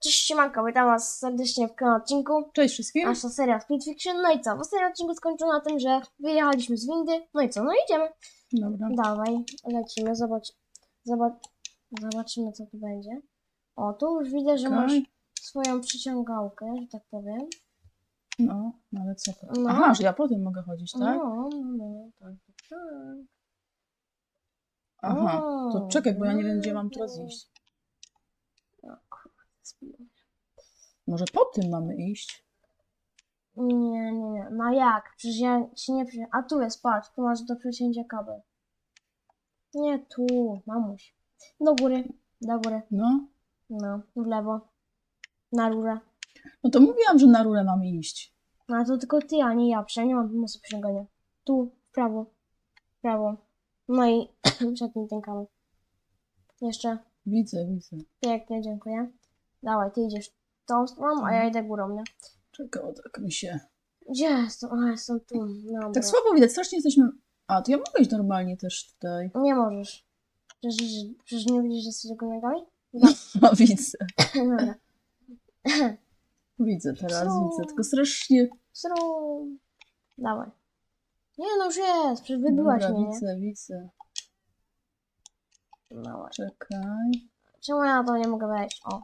Cześć siemanko, witam was serdecznie w kolejnym odcinku. Cześć wszystkim. Nasza seria Speed Fiction. No i co? W ostatnim odcinku skończyło na tym, że wyjechaliśmy z windy. No i co? No idziemy. Dobra. Dawaj, lecimy, zobacz. Zobacz. Zobaczymy co tu będzie. O, tu już widzę, że masz swoją przyciągałkę, że tak powiem. No, no ale co to? No. Aha, że ja potem mogę chodzić, tak? No, no, no, tak, tak, tak. Aha, to O, czekaj, bo ja nie wiem, gdzie mam teraz iść. O kurde, zbiłem. Może po tym mamy iść? Nie, nie, nie. No jak? Przecież ja ci nie przy... A tu jest, patrz, tu masz do przecięcia kabel. Nie tu, mamuś. Do góry, do góry. No. No, w lewo. Na rurę. No to mówiłam, że na rurę mamy iść. No to tylko ty, a nie ja, przecież ja nie mam pomocy przyciągania. Tu, w prawo, w prawo. No i przetnij ten kabel. Jeszcze, Widzę, widzę. pięknie, dziękuję. Dawaj, ty idziesz tą stroną, a ja idę górą, nie? Czekaj, o, tak mi się... Gdzie jestem? A, jestem tu. Dobra. Tak słabo widać, strasznie jesteśmy... A, to ja mogę iść normalnie też tutaj. Nie możesz. Przecież, przecież nie widzisz, że jesteś do nogami? No, widzę. Dobra. Widzę teraz, Co? widzę. Tylko strasznie... Sru. Dawaj. Nie no już jest, przecież wybyłaś Dobra, mnie, nie? widzę, widzę. Dawaj. Czekaj. Czemu ja na to nie mogę wejść? O.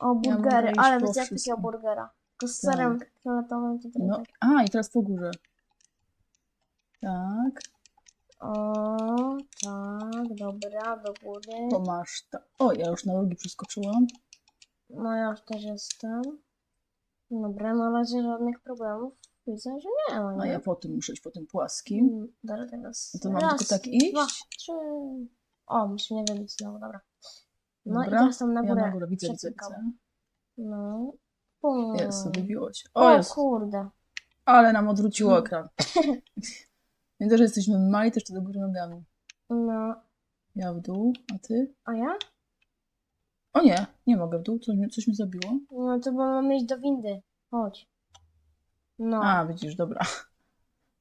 O, burgery, mogę iść ale po wiecie jak takiego burgera. Tylko z serem fioletowym to trochę No, tak. a, i teraz po górze. Tak, O, tak, dobra, do góry. pomasz. Ta... O, ja już na nogi przeskoczyłam. No ja już też jestem. Dobra, na razie żadnych problemów. Widzę, że nie ma, A nie? ja po tym muszę iść, po tym płaskim. Mm, Dobra, teraz. No to mam tylko tak iść? Dwa, trzy. O, nie wybić znowu, dobra. No Dobra, i teraz tam na Ja górę. na górę widzę, widzę, przepykam. widzę. No. Pum. Jest, wybiło się. O, O, jest. kurde. Ale nam odwróciło Hmm. ekran. Pamiętaj, że jesteśmy mali też to do góry nogami. No. Ja w dół, a ty? A ja? O nie, nie mogę w dół, coś, mi- coś mi zabiło. No to bo mamy iść do windy. Chodź. No. A, widzisz, dobra.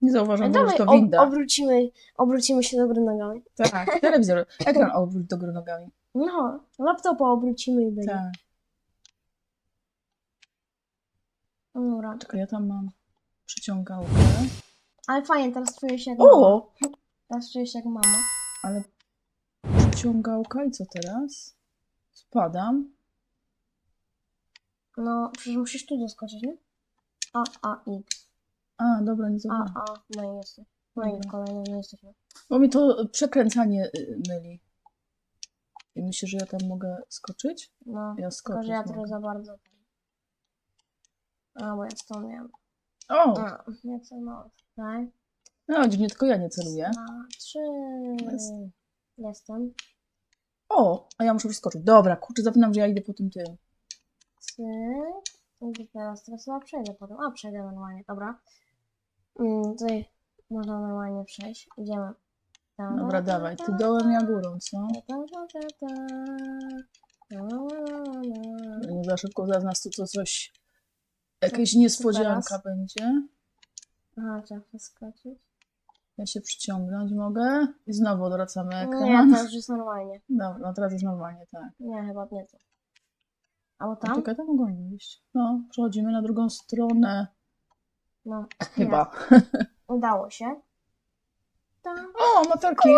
Nie zauważyłam, że Dawaj, to ob- winda. obrócimy, obrócimy się do góry nogami. Tak, telewizor, ekran obróć do góry nogami. No, laptopa obrócimy i będzie. Tak. Dobra. Czekaj, ja tam mam przyciągałkę. Ale fajnie, teraz czuję się jak mama. O! Teraz czuję się jak mama. Ale przyciągałka i co teraz? Spadam. No, przecież musisz tu doskoczyć, nie? A, A, X. A, dobra, nie A, zauważyłam. A, no i jesteś. No i Dobra. kolejny, no jesteśmy. Bo mi to przekręcanie y, myli. I myślę, że ja tam mogę skoczyć? No, Ja tylko skoczę. że ja trochę za bardzo. A, bo ja stąd miałem. O! A, nie co no. Tak. No, dziwnie, tylko ja nie celuję. Dwa, trzy. Jest. Jestem. O! A ja muszę przeskoczyć. Dobra, kurczę, zapomniałam, że ja idę po tym tym. Cyk. I teraz, teraz chyba przejdę potem. A, przejdę normalnie, dobra. Mm, tutaj można normalnie przejść. Idziemy. Dobra, dawaj. Ty dołem, ja górą, co? Nie za szybko, zaraz nas tu co coś... Jakaś niespodzianka będzie. Aha, trzeba przeskoczyć. Ja się przyciągnąć mogę. I znowu odwracamy Nie, ekran. to już jest normalnie. Dobra, no teraz jest normalnie, tak. Nie, chyba nie to. Albo A tam? czekaj, tam mogą iść. No, przechodzimy na drugą stronę. No, Chyba. Udało się. Tam. O, motorki!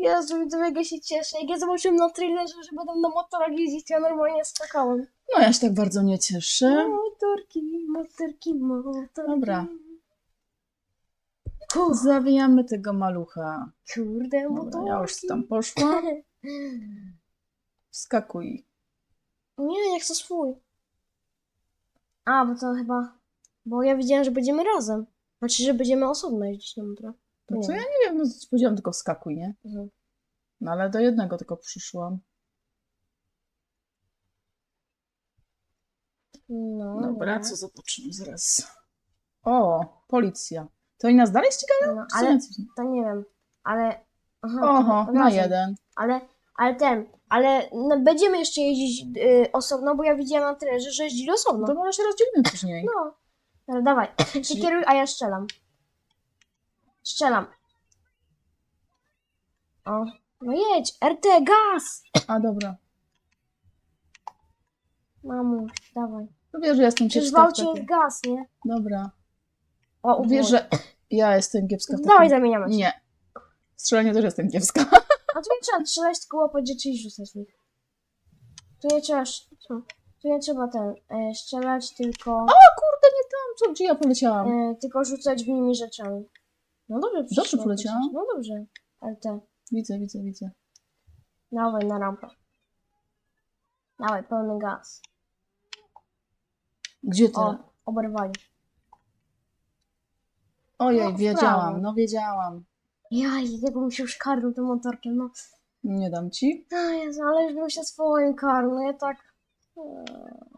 Jezu, to mega się cieszę. Jak ja zobaczyłem na trailerze, że będę na motorach jeździć, ja normalnie skakałem. No, ja się tak bardzo nie cieszę. Motorki, motorki, motorki. Dobra. Zawijamy tego malucha. kurde, Dobra, motorki. ja już tam poszłam. Wskakuj. Nie, nie chcę swój. A, bo to chyba... Bo ja widziałem, że będziemy razem. Znaczy, że będziemy osobno jeździć na motorach. To Nie co ja nie wiem, no powiedziałam tylko wskakuj, nie? Mhm. No ale do jednego tylko przyszłam. No, Dobra, co zobaczymy zaraz. O, policja. To oni nas dalej ścigają? No, Czy ale jacyś- to nie wiem. Ale... Aha, Oho, to na razem. jeden. Ale, ale ten, ale no, będziemy jeszcze jeździć y, osobno, bo ja widziałam na trailerze, że jeździli osobno. To może się rozdzielimy później. No. Dobra, dawaj, ty kieruj, a ja strzelam. Strzelam. O, no jedź, RT, gaz! A dobra. Mamuś, dawaj. No wiesz, że jestem Przecież kiepska w wał cię takie. jest gaz, nie? Dobra. O, Wiesz, że ja jestem kiepska w Dawaj, takim... zamieniamy się. Nie. W strzelaniu też jestem kiepska. A tu nie trzeba strzelać, tylko łapać rzeczy i rzucać w nich. Tu nie trzeba... sz- co? Tu nie trzeba ten... E, strzelać, tylko... O kurde, nie co, gdzie ja poleciałam? E, tylko rzucać w nimi rzeczami. No dobrze, przecież Dobrze poleciałam. No dobrze. Ale te... Widzę, widzę, widzę. Dawaj na rampę. Dawaj, pełny gaz. Gdzie ty? O, oberwali. Ojej, no, wiedziałam, prawo. no wiedziałam. Jaj, jak bym się już karnął tym motorkiem, no. Nie dam ci. A Jezu, ale już bym się swoim karnął, ja tak... Eee,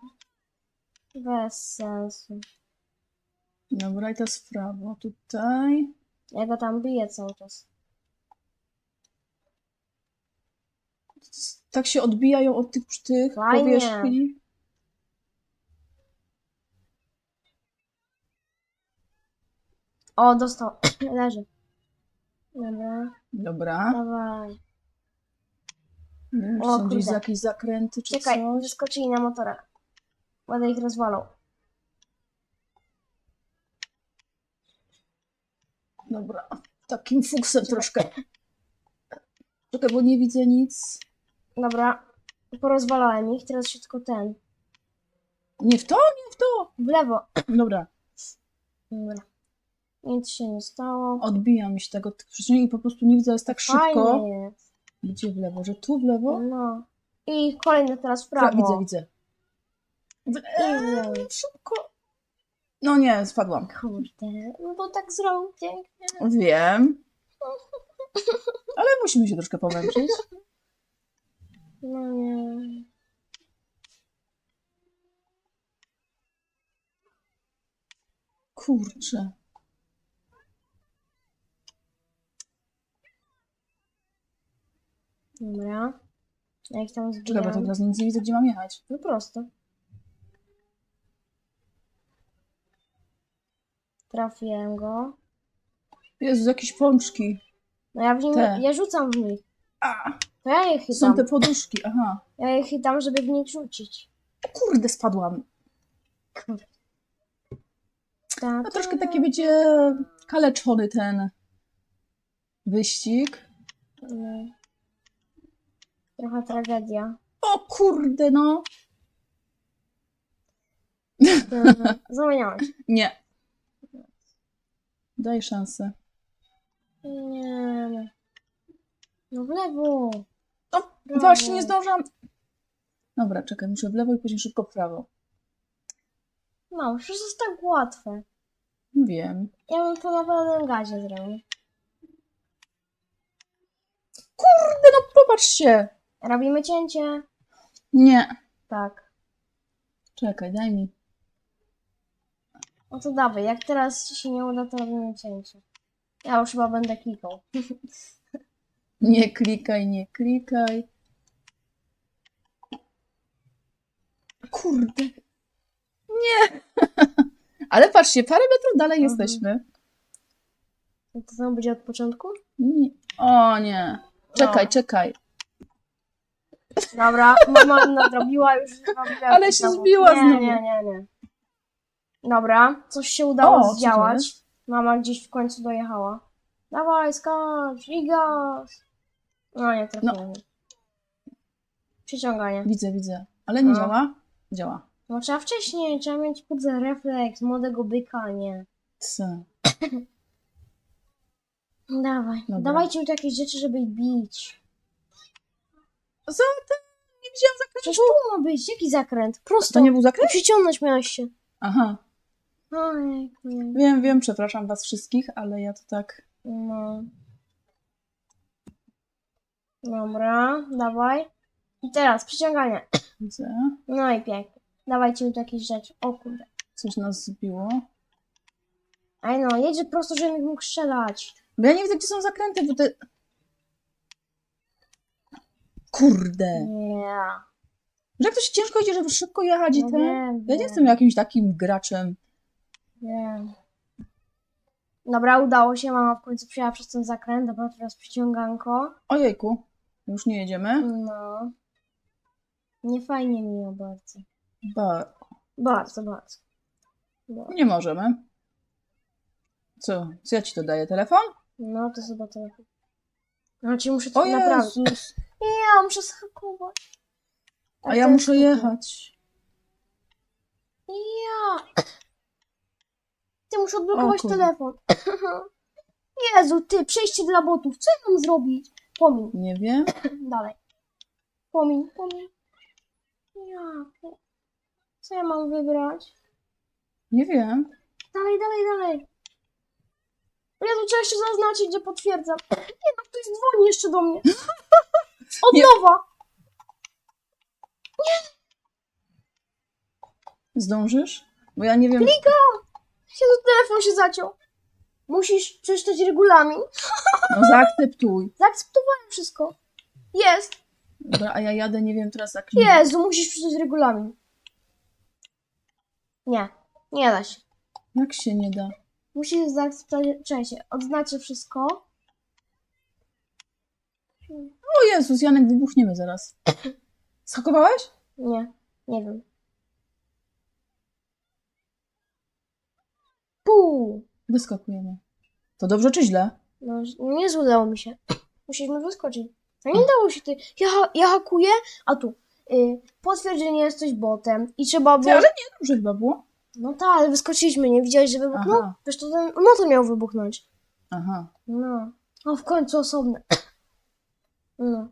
Bez sensu. Dobra, i teraz w prawo. Tutaj. Ja go tam biję cały czas. Tak się odbijają od tych, tych Fajnie. powierzchni. O, dostał. Leży. Dobra, Dobra. dawaj. Czy O, są gdzieś kurde. jakieś zakręty czy Czekaj, coś. wyskoczyli na motorach. Będę ich rozwalał. Dobra. Takim fuksem troszkę. Czekaj, bo nie widzę nic. Dobra, porozwalałem ich, teraz się tylko ten. Nie w to, nie w to. W lewo. Dobra. Dobra. Nic się nie stało. Odbijam się tego przestrzeni i po prostu nie widzę, jest tak szybko. Fajnie jest. Gdzie w lewo? Że tu w lewo? No. I kolejny teraz w Pra- prawo. widzę, widzę. W... Eee, szybko. No nie, spadłam. Kurde, no bo tak zrobił pięknie. Wiem. Ale musimy się troszkę pomęczyć. No nie. Kurczę. Dobra. Ja ich tam Czekaj, bo zbijam. teraz nic nie widzę, gdzie mam jechać. No prosto. Trafiłem go. Jezu, jakieś pączki. No ja w nim, Te. ja rzucam w nich. A, To ja je są chytam. te poduszki, aha. Ja je chytam, żeby w nich rzucić. O kurde, spadłam. Ta, No troszkę taki będzie kaleczony ten wyścig. No. Trochę tragedia. O kurde, no. Zamieniałeś. Nie. Daj szansę. Nie. no. W lewo. No, Brawo. właśnie nie zdążam. Dobra, czekaj, muszę w lewo i później szybko w prawo. No, przecież jest tak łatwe. Wiem. Ja bym to na pełnym gazie zrobił. Kurde, no popatrzcie. Robimy cięcie. Nie. Tak. Czekaj, daj mi. No to dawaj, jak teraz ci się nie uda, to robimy cięcie. Ja już chyba będę klikał. Nie klikaj, nie klikaj. Kurde. Nie. Ale patrzcie, parę metrów dalej Mhm. jesteśmy. No to znowu będzie od początku? Nie. O nie. Czekaj, No. czekaj. Dobra, mama nadrobiła już. Ale się znowu. zbiła nie, znowu. Nie, nie, nie. Dobra, coś się udało O, co to zdziałać. jest? Mama gdzieś w końcu dojechała. Dawaj, skacz, i gaz. No nie trafiłem. Przyciąganie. Widzę, widzę. Ale nie No. działa? Działa. No trzeba wcześniej, trzeba mieć kurde refleks, młodego byka, nie. C. Dawaj, Dobra. dawajcie mi tu jakieś rzeczy, żeby ich bić. Za ten nie widziałam zakrętu. Przecież tu ma być, jaki zakręt? Prosto. To nie był zakręt? Przyciągnąć miałeś się. Aha. Wiem, wiem, przepraszam was wszystkich, ale ja to tak... no. Dobra, dawaj. I teraz przyciąganie. Widzę. No i pięknie. Dawajcie mi tu jakieś rzeczy. O kurde. Coś nas zbiło. Ej no, jedzie prosto, żebym mógł strzelać. Bo ja nie widzę, gdzie są zakręty, bo te... Kurde. Nie. Że jak to się ciężko idzie, żeby szybko jechać i No ten... wiem, Ja nie wiem. jestem jakimś takim graczem. Nie. Dobra, udało się. Mama w końcu przyjechała przez ten zakręt. Dobra, teraz przyciąganko. Ojejku. Już nie jedziemy. No. Nie fajnie miło bardzo. Ba, Bardzo, bardzo. No, nie możemy. Co? Co ja ci to daję? Telefon? no to chyba telefon. Znaczy muszę to O naprawić. Jezus! Ja muszę schakować. A ja muszę jechać. Ja. Ty muszę odblokować O kurde. telefon. Jezu, ty, przejście dla botów. Co ja mam zrobić? Pomin. Nie wiem. Dalej. Pomin, pomin. Ja. Co ja mam wybrać? Nie wiem. Dalej, dalej, dalej. Jezu, trzeba jeszcze zaznaczyć, że potwierdzam. Nie no, ktoś dzwoni jeszcze do mnie. Od Nie. nowa. Zdążysz? Bo ja nie wiem. Jezu, telefon się zaciął. Musisz przeczytać regulamin. No zaakceptuj. Zaakceptowałem wszystko. Jest. Dobra, a ja jadę, nie wiem teraz jak. Jezu, musisz przeczytać regulamin. Nie, nie da się. Jak się nie da? Musisz zaakceptować. Cześć, odznaczę wszystko. O Jezus, Janek, wybuchniemy zaraz. Schakowałeś? Nie, nie wiem. Pół. Wyskakujemy. To dobrze czy źle? No, nie udało mi się. Musieliśmy wyskoczyć. No nie dało się ty. Ja, ha- ja hakuję, a tu. Y, potwierdzenie jesteś botem i trzeba Ty, było. ale nie, dobrze chyba było. No tak, ale wyskoczyliśmy, nie widziałeś, że wybuchnął? Aha. Wiesz, to ten motor miał wybuchnąć. Aha. No. O, w końcu osobne. No.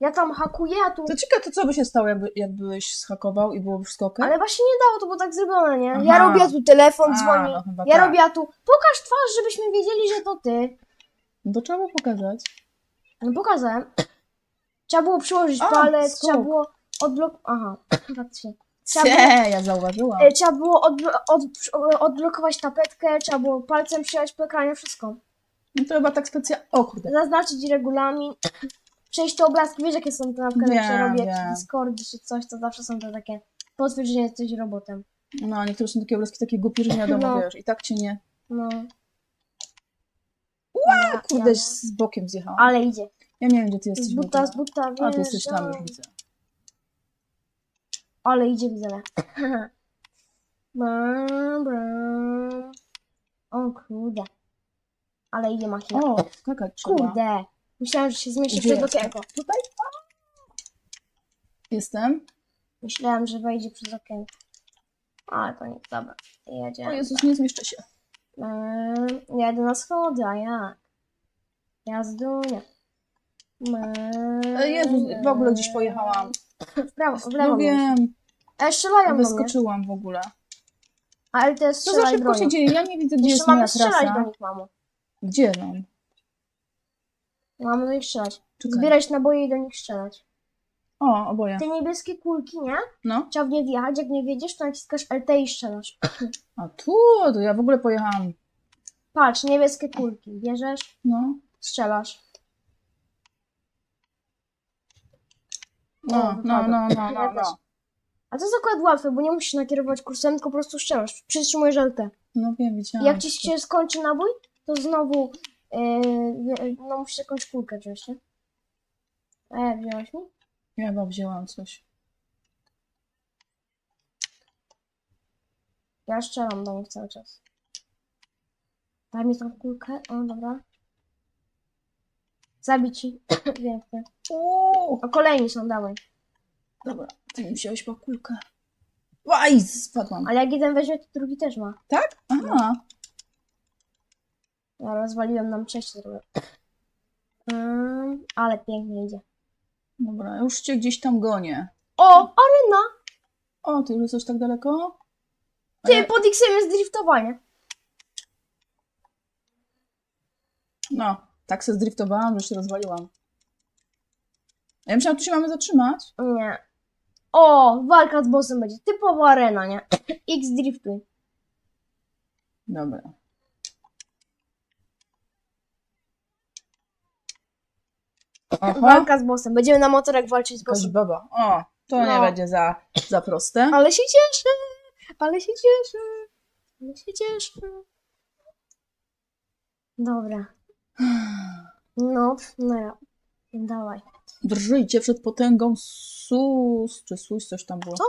Ja tam hakuję, a tu. To ciekawe, to co by się stało, jakby, jakbyś schakował i byłoby wszystko ok? Ale właśnie nie dało, to było tak zrobione, nie? Aha. Ja robię a tu telefon, A, dzwoni. no chyba ja tak. robię a tu. Pokaż twarz, żebyśmy wiedzieli, że to ty. No to trzeba było pokazać. No pokazałem. Trzeba było przyłożyć A, palec, skok. trzeba było odblok... Aha, faktycznie. Trzeba było, ja zauważyłam. e, trzeba było odblo od odblokować tapetkę, trzeba było palcem przyjechać po ekranie, wszystko. No to chyba tak specjalnie. O kurde. Zaznaczyć regulamin, przejść te obrazki, wiesz jakie są te na przykład jak się Wiem, robi wiem. jakiś Discord czy coś, to zawsze są to takie potwierdzenie, że jesteś robotem. No, a niektóre są takie obrazki takie głupie, że nie wiadomo, No. wiesz. I tak cię nie. No. A kurde, z bokiem zjechałam. Ale idzie. Ja nie wiem, gdzie ty jesteś. Z w buta, ogóle. z buta, A, ty jesteś tam, już widzę. Ale idzie widzę. Brum, brum. O kurde. Ale idzie machina. O, skakać trzeba. Kurde. Myślałem, że się zmieści Gdzie przed jest? okienko. Tutaj? Jestem. Myślałem, że wejdzie przez okienko. Ale to nie, dobra. Jedziemy. O Jezus, nie zmieszczę się. Mm, jedę na schody, a jak? Jazdunia. E, Jezus, w ogóle gdzieś pojechałam. W prawo, w lewo. No wiem, E, strzelają do mnie. wyskoczyłam w ogóle. Ale to jest Co za strzelaj szybko bronią. się dzieje? Ja nie widzę, gdzie Jeszcze jest moja strzelać do trasa. nich, mamo. Gdzie mam? Mamy do nich strzelać. Czekaj. Zbierać naboje i do nich strzelać. O, oboje. Te niebieskie kulki, nie? No. Trzeba w nie wjechać, jak nie wiedziesz, to naciskasz LT i strzelasz. A tu, to ja w ogóle pojechałam. Patrz, niebieskie kulki. Bierzesz, No. strzelasz. No, no, no, no, no, też. no. A to jest akurat łatwe, bo nie musisz nakierować kursem, tylko po prostu strzelasz. Przytrzymujesz LT. No wiem, widziałam. jak ci się skończy nabój, to znowu yy, no musisz jakąś kulkę wziąć, nie? E, wziąłeś mi? Ja chyba wzięłam coś. Ja strzelam do nich cały czas. Daj mi tą kulkę. O, dobra. Zabić ci. Pięknie. Uuu, O, kolejni są, dawaj. dobra, ty mi wziąłeś po kulkę. Łaj, spadłam. Ale jak jeden weźmie, to drugi też ma. Tak? Aha. Ja rozwaliłem nam przejście trochę. Mm, ale pięknie idzie. Dobra, już cię gdzieś tam gonię. O, arena! O, ty już jesteś tak daleko? Ty, ja- pod X jest driftowanie. No, tak se zdriftowałam, że się rozwaliłam. Ja myślałam, tu się mamy zatrzymać. Nie. O, walka z bossem będzie. Typowa arena, nie? X driftuj. Dobra. Aha, Walka z bossem. Będziemy na motorek walczyć z jakaś bossem. baba. O, to nie No. będzie za, za proste. Ale się cieszę. Ale się cieszę. Ale się cieszę. Dobra. No, no ja. Dawaj. Drżyjcie przed potęgą sus, czy sus, coś tam było. Co?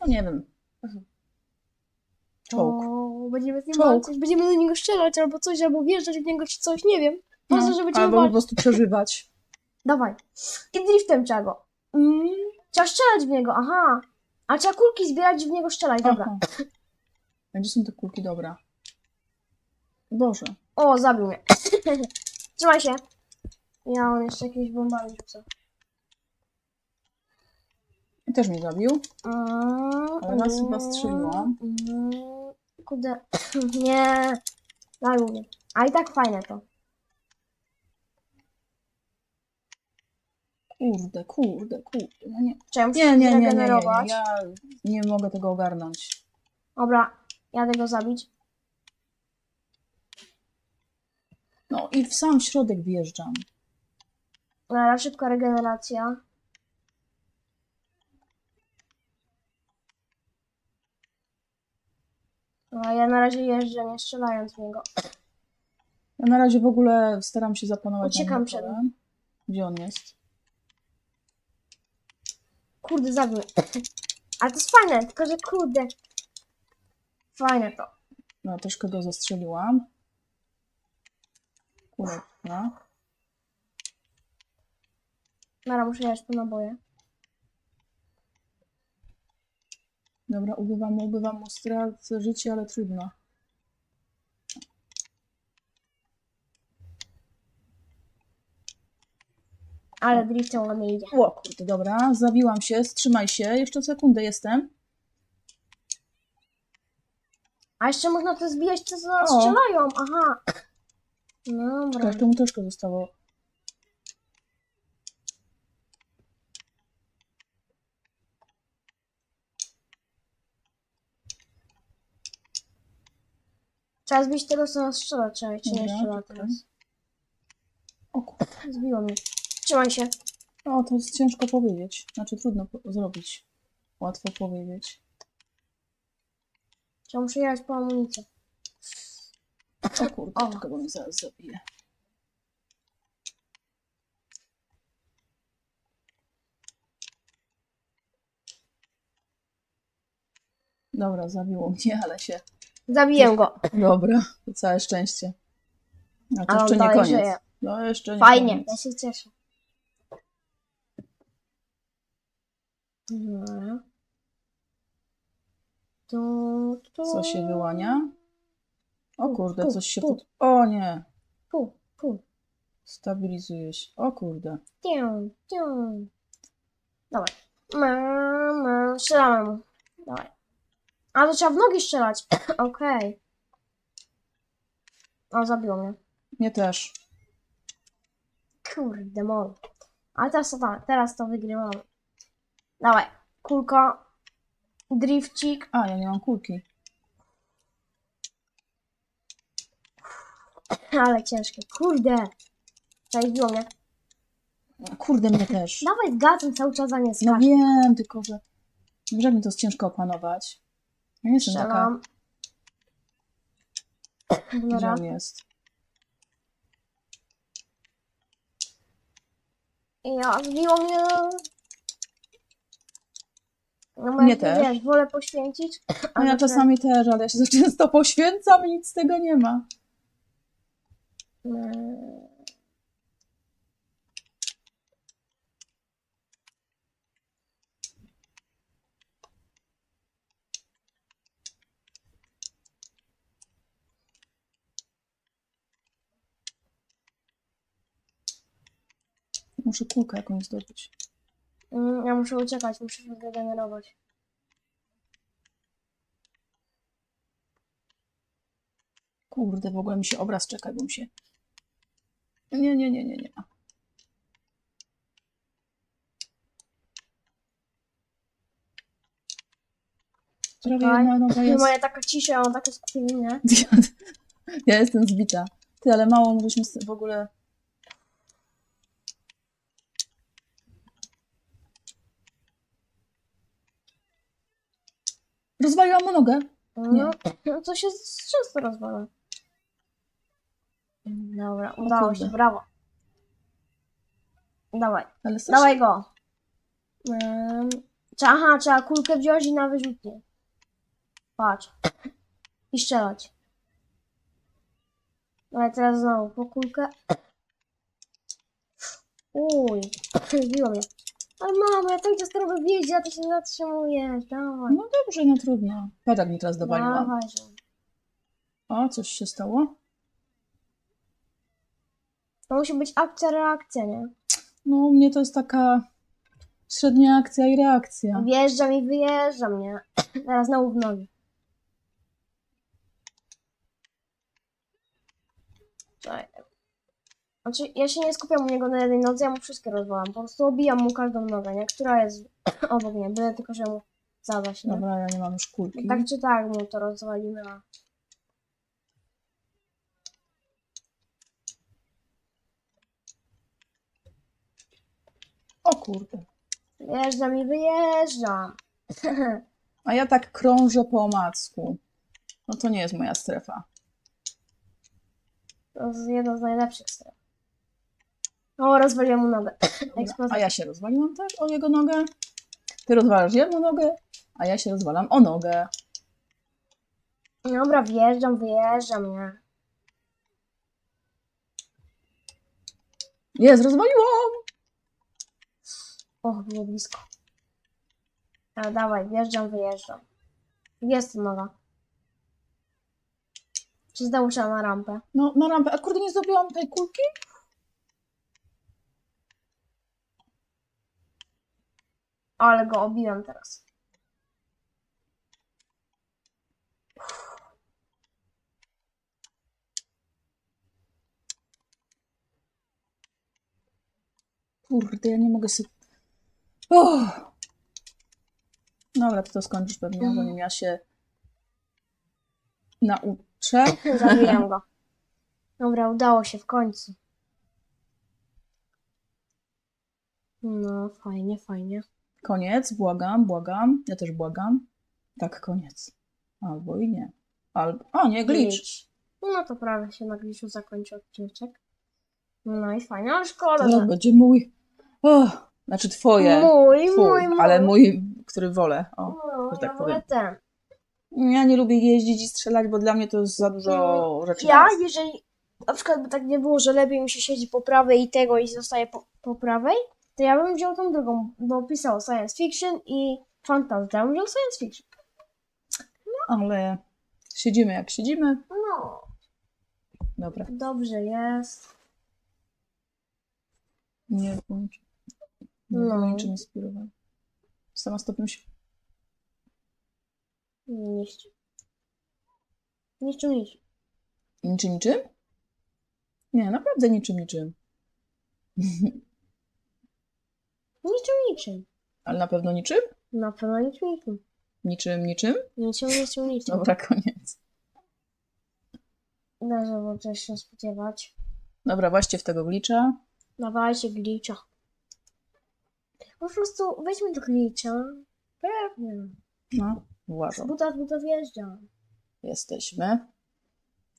No nie wiem. Czołg. O, będziemy z nim Czołg. walczyć, będziemy do niego strzelać albo coś, albo wjeżdżać w niego czy coś, nie wiem. Po prostu, że będziemy albo po walczyć. prostu przeżywać. Dawaj. I driftem trzeba go. Mm. Trzeba strzelać w niego, aha. A trzeba kulki zbierać i w niego strzelać, dobra. Aha. A Gdzie są te kulki? Dobra. Boże. O, zabił mnie. Trzymaj się. Ja on jeszcze jakieś bombami rzuca. I też mnie zabił. Mm, Ale raz chyba strzeliłam. mm, Kurde. Nie. Zabił mnie. A i tak fajne to. Kurde, kurde, kurde. No nie. Muszę Nie, nie, nie, nie, nie, nie. zregenerować. Ja nie mogę tego ogarnąć. Dobra, jadę go zabić. No i w sam środek wjeżdżam. Dobra, szybka regeneracja. A ja na razie jeżdżę, nie strzelając w niego. Ja na razie w ogóle staram się zapanować Uciekam nad przed motorem. Gdzie on jest? Kurde, zabił. Ale to jest fajne, tylko że kurde. Fajne to. No, troszkę go zastrzeliłam. Kurwa. Dobra, muszę jechać po naboje. Dobra, ubywam mu, ubywam mu stracę życie, ale trudno. Ale driftem ładnie idzie. O kurde, dobra, zabiłam się, wstrzymaj się, jeszcze sekundę jestem. A jeszcze można to zbijać, co za nas O. strzelają. Aha. Dobra. Czekaj, jeszcze mu troszkę zostało. Trzeba zbić tego, co nas strzela. Trzeba, czy nie Dobra, strzela czekaj. teraz. O kurde. Zbiło mnie. Trzymaj się. O, to jest ciężko powiedzieć. Znaczy trudno po- zrobić. Łatwo powiedzieć. Trzeba muszę jechać po amunicję. O kurde, O. tylko go mnie zaraz zabije. Dobra, zabiło mnie, ale się... Zabiję go. Dobra, to całe szczęście. No to Ale on jeszcze nie dalej koniec. żyje. No jeszcze nie Fajnie, koniec. ja się cieszę. Dobra. Tu, tu. Co się wyłania? O kurde, coś się pod... O nie! Pu, pu. Stabilizuje się. O kurde. Tię. Dawaj. Mama, strzelamy mu. Dawaj. A to trzeba w nogi strzelać. Okej. O, zabiło mnie. Mnie też. Kurde, mol. Ale teraz to, tak, teraz to wygrywamy. Dawaj. Kulka. Drifcik. A, ja nie mam kulki. Ale ciężkie. Kurde. Zajebiło mnie. Kurde, mnie też. Dawaj z gazem cały czas za nie No skacz. wiem, tylko że... Wiem, że mi to jest ciężko opanować. Ja nie jestem taka... Strzelam. Gdzie Dobra. on jest? Ja, zbiło mnie. No, Mnie jak też. Wiesz, wolę poświęcić. No ale ja czasami też, ale ja się za często poświęcam i nic z tego nie ma. Muszę kulkę jakąś zdobyć. Mm, Ja muszę uciekać, muszę się wygenerować. Kurde, w ogóle mi się obraz czekaj, bo mi się... Nie, nie, nie, nie, nie. Prawie jedna noga jest... Moja taka cisza, mam takie skupienie, nie? Ja, ja jestem zbita. Ty, ale mało s- w ogóle... Rozwaliłam mu nogę. No, no to się z- często rozwala. Dobra, udało kurde. się, brawo. Dawaj, Ale strasznie... dawaj go. Mm, Trza- Aha, trzeba kulkę wziąć i na wyrzutnie. Patrz. I strzelać. Ale teraz znowu po kulkę. Uj, zbiło mnie. Ale mamo, ja tak cię robię wjeździ, a ty się zatrzymujesz. Dawaj. No dobrze, no trudno. Patrz, mi teraz dowaliłam. Dawaj, że. O, coś się stało? To musi być akcja, reakcja, nie? No, u mnie to jest taka średnia akcja i reakcja. Wjeżdżam i wyjeżdżam, nie? Teraz znowu w nogi. Czekaj. Znaczy, ja się nie skupiam u niego na jednej nodze, ja mu wszystkie rozwalam. Po prostu obijam mu każdą nogę, nie? Która jest obok mnie, byle tylko, że mu zadać, nie? Dobra, ja nie mam już kulki. Tak czy tak mu to rozwalimy, a... O kurde. Wjeżdżam i wyjeżdżam. A ja tak krążę po omacku. No to nie jest moja strefa. To jest jedna z najlepszych stref. O, rozwaliłem mu nogę. Eksplozja. A ja się rozwaliłam też o jego nogę. Ty rozwalasz jedną nogę, a ja się rozwalam o nogę. Dobra, wjeżdżam, wyjeżdżam, nie? Jest, rozwaliłam! Och, było blisko. Ale dawaj, wjeżdżam, wyjeżdżam. Jest to noga. Czy znowu trzeba na rampę? No, na rampę. A kurde, nie zdobyłam tej kulki? Ale go obiłem teraz. Kurde, ja nie mogę sobie... Oh! Dobra, ty to skończysz pewnie, zanim ja się nauczę. Zabiłem go. Dobra, udało się w końcu. No, fajnie, fajnie. Koniec, błagam, błagam. Ja też błagam. Tak, koniec. Albo i nie. Albo... A, nie, glitch. No to prawie się na glitchu zakończy odcinek. No i fajnie, ale szkoda, To że... będzie mój... Oh, znaczy twoje. Mój, Twój, mój, mój. ale mój, który wolę. O. No, że tak ja powiem. wolę ten. Ja nie lubię jeździć i strzelać, bo dla mnie to jest za dużo rzeczy. Ja, jeżeli na przykład by tak nie było, że lepiej mi się siedzi po prawej i tego i zostaje po, po prawej, to ja bym wziął tą drugą, bo pisało science fiction i fantasy. Ja bym wziął science fiction. Ale siedzimy jak siedzimy. No, Dobra, dobrze jest. nie bądź. Nie No. no. niczym inspirowany. Sama stopniu się. Niszczy. Niszczy, niszczy. Niczym, niczym? Nie, naprawdę niczym, niczym. Niczym, niczym. Ale na pewno niczym? Na pewno niczym, niczym. Niczym, niczym? Niczym, niczym, niczym. Dobra, koniec. Dobrze, bo coś się spodziewać. Dobra, właśnie w tego glicza. Dawajcie glitcha. Po prostu weźmy do glitcha. Pewnie. No, uważam. buta buta wjeżdżam. Jesteśmy.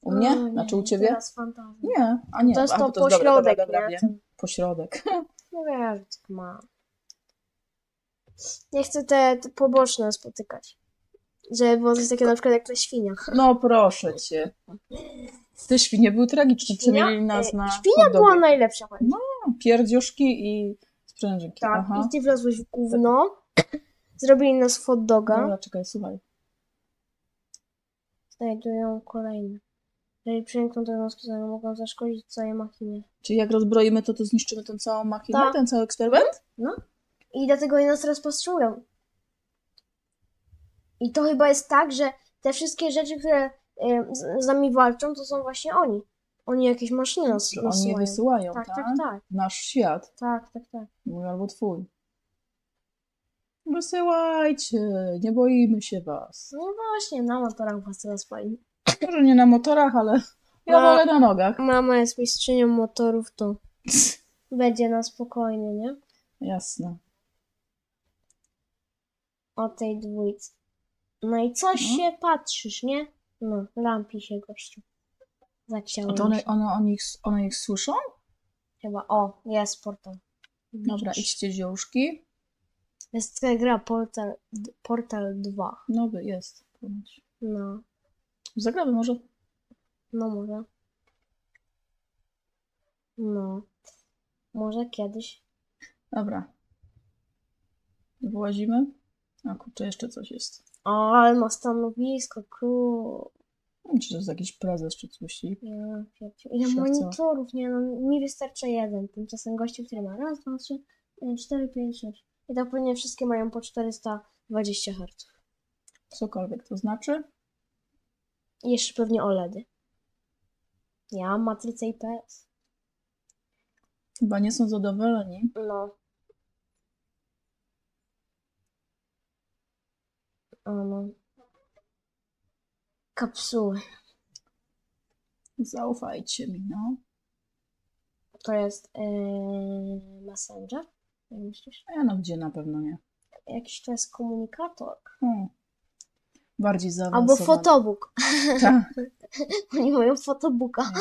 U mnie? O, nie, znaczy u ciebie? Teraz fantazja. Nie, a nie. To jest to jest- dobra, pośrodek, dobra, dobra, nie? wiem. Pośrodek. No co ma. Nie chcę te, te poboczne spotykać. Żeby było coś takiego na przykład jak ta świnia. No proszę cię. Te świnie były tragiczne. Przemienili nas e, na Świnia dogi. była najlepsza. powiem. Pierdzioszki i sprężynki. tak, Aha. i ty wlazłeś w gówno. Zrobili nas hot doga. Dobra, czekaj, słuchaj. Znajdują kolejne. Jeżeli przenikną do nas, to mogą zaszkodzić całej machinie. Czyli jak rozbroimy to, to zniszczymy tę całą machinę, Tak. ten cały eksperyment? I dlatego nas teraz postrzelują. I to chyba jest tak, że te wszystkie rzeczy, które y, z, z nami walczą, to są właśnie oni. Oni jakieś maszyny nas Że oni je wysyłają, Tak, tak? tak, tak. Nasz świat. Tak, tak, tak. Mój albo twój. Wysyłajcie, nie boimy się was. No właśnie, na motorach was teraz fajnie. Może nie na motorach, ale ja wolę na nogach. Mama jest mistrzynią motorów, to będzie na spokojnie, nie? Jasne. O tej dwójce. No i coś No. się patrzysz, nie? No, lampi się gościu. A Zaciąłem to one, one, one, ich, one ich słyszą? Chyba, o, jest portal. Dobra, idźcie ziążki. Jest taka gra Portal, Portal 2. Nowy jest. ponoć. No, Zagramy może. no może. No. Może kiedyś. Dobra. Wyłazimy. A kurczę, jeszcze coś jest. O, ale ma stanowisko. Nie wiem, Czy to jest jakiś prezes czy coś. I Ja pierdziu- Ile monitorów, nie no, mi wystarcza jeden. Tymczasem gościu, który ma raz, dwa, trzy, e, cztery, pięć, sześć. I tak pewnie wszystkie mają po 420 Hz. Cokolwiek to znaczy. I jeszcze pewnie OLEDy. Ja mam matrycę IPS. Chyba nie są zadowoleni. No. No. Kapsuły. Zaufajcie mi, no. To jest yy, Messenger? Jak myślisz? No gdzie na pewno nie. Jakiś to jest komunikator. Hmm. Bardziej Albo zaawansowany. fotobook. Tak, Oni mają fotobooka.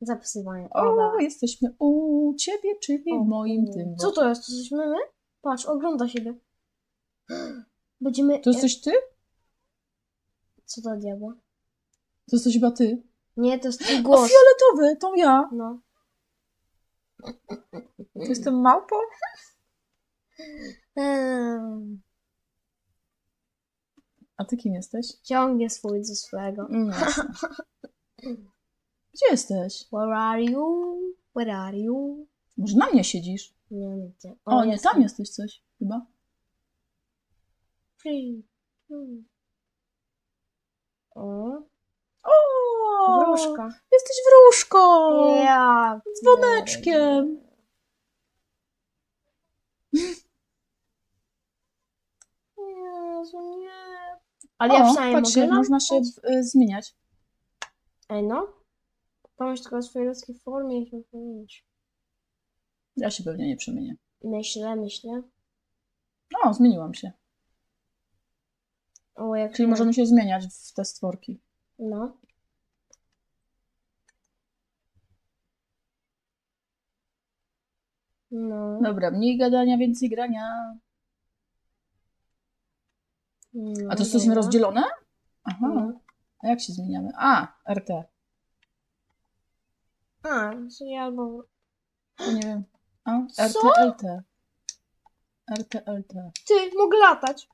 Zapisywanie. O, jesteśmy u ciebie, czyli O, w moim tym. Co to jest? To jesteśmy my? Patrz, ogląda siebie. Będziemy... To jesteś ty? Co to diabła? To jesteś chyba ty. Nie, to jest twój O, głos. fioletowy, to ja. No. To jestem małpą? Ehm, A ty kim jesteś? ciągnie swój ze swego. Mm, jasne. Gdzie jesteś? Where are you? Where are you? Może na mnie siedzisz? Nie wiem gdzie. O, nie, tam jesteś coś chyba. Free. Hmm. O, O, wróżka. Jesteś wróżką! Ja. Dzwoneczkiem. Jezu, nie. Ale ja o, przynajmniej patrzcie, mogę można się y, zmieniać. Ej no. Pomyśl tylko o swojej ludzkiej formie i się powiedzieć. Ja się pewnie nie przemienię. Myślę, myślę. O, zmieniłam się. O, jak Czyli możemy się zmieniać w te stworki. No. No. Dobra, mniej gadania, więcej grania. no A to jesteśmy dobra. rozdzielone? Aha. No. A jak się zmieniamy? A, RT. A, czyli albo... To nie wiem. A, Co? RT, LT. RT, LT. Ty, mogę latać.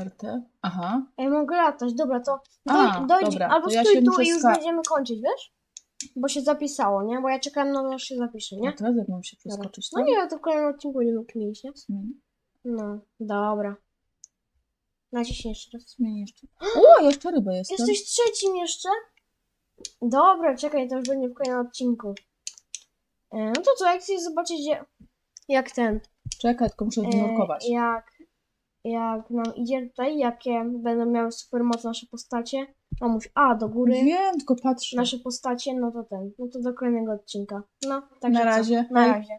RT. Aha. Ej, mogę latać. Dobra, to A, doj, dojdzie. dobra, albo to ja stój się tu muszę i już ska- będziemy kończyć, wiesz? Bo się zapisało, nie? Bo ja czekam na to, aż się zapisze, Nie? teraz jak mam się przeskoczyć? No tam? nie, to w kolejnym odcinku będziemy kminić, nie? Zmień- No, dobra. Naciśnij jeszcze raz. Zmień jeszcze. O, jeszcze rybę jestem. Jesteś trzecim jeszcze? Dobra, czekaj, to już będzie w kolejnym odcinku. E, no to co, jak chcesz zobaczyć, jak- jak ten... Czekaj, tylko muszę E, jak, jak nam idzie tutaj, jakie będą miały supermoc nasze postacie. Mamuś, a, do góry. Wiem, tylko patrzę. Nasze postacie, no to ten. No to do kolejnego odcinka. No, tak Na razie. Na Hej. razie.